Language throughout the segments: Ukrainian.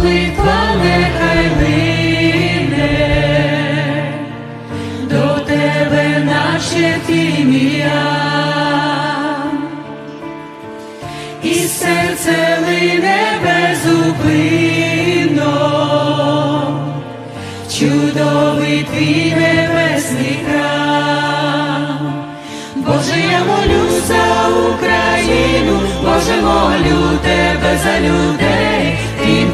молитва нехай до тебе наше ім'я, і серце лине безупинно, чудовий твій небесний. Боже, я молю за Україну, Боже, молю тебе за людей,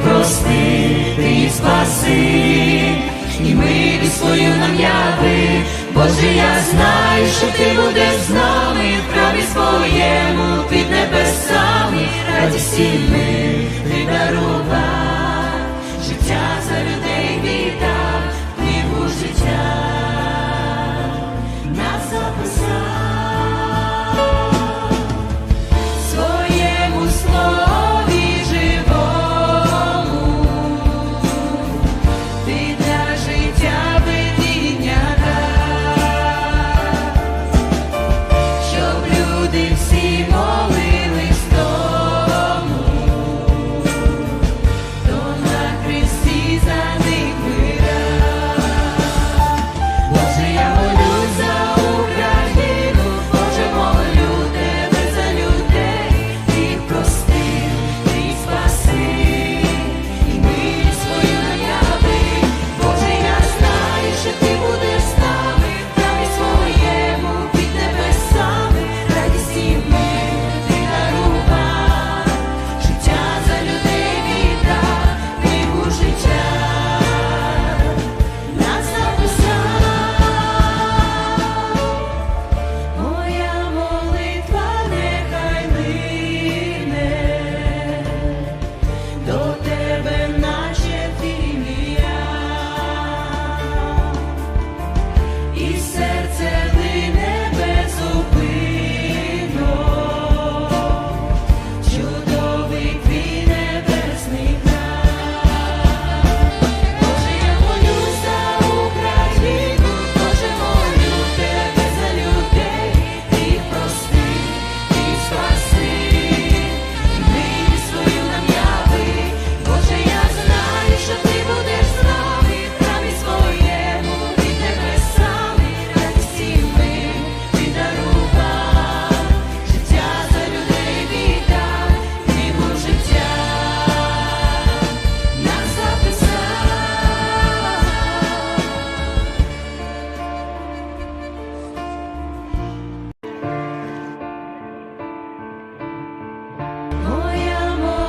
прости, ти спаси, і милі свою нам яви. Боже, я знаю, що ти будеш з нами в праві своєму під небесами, раді ми ти дарував, життя за людей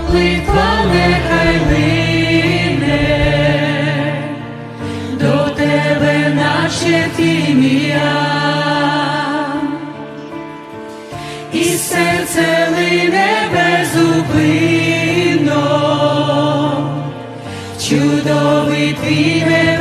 молитва нехай лине. До тебе, наче тім'я, і серце лине безупинно, чудовий твій небесний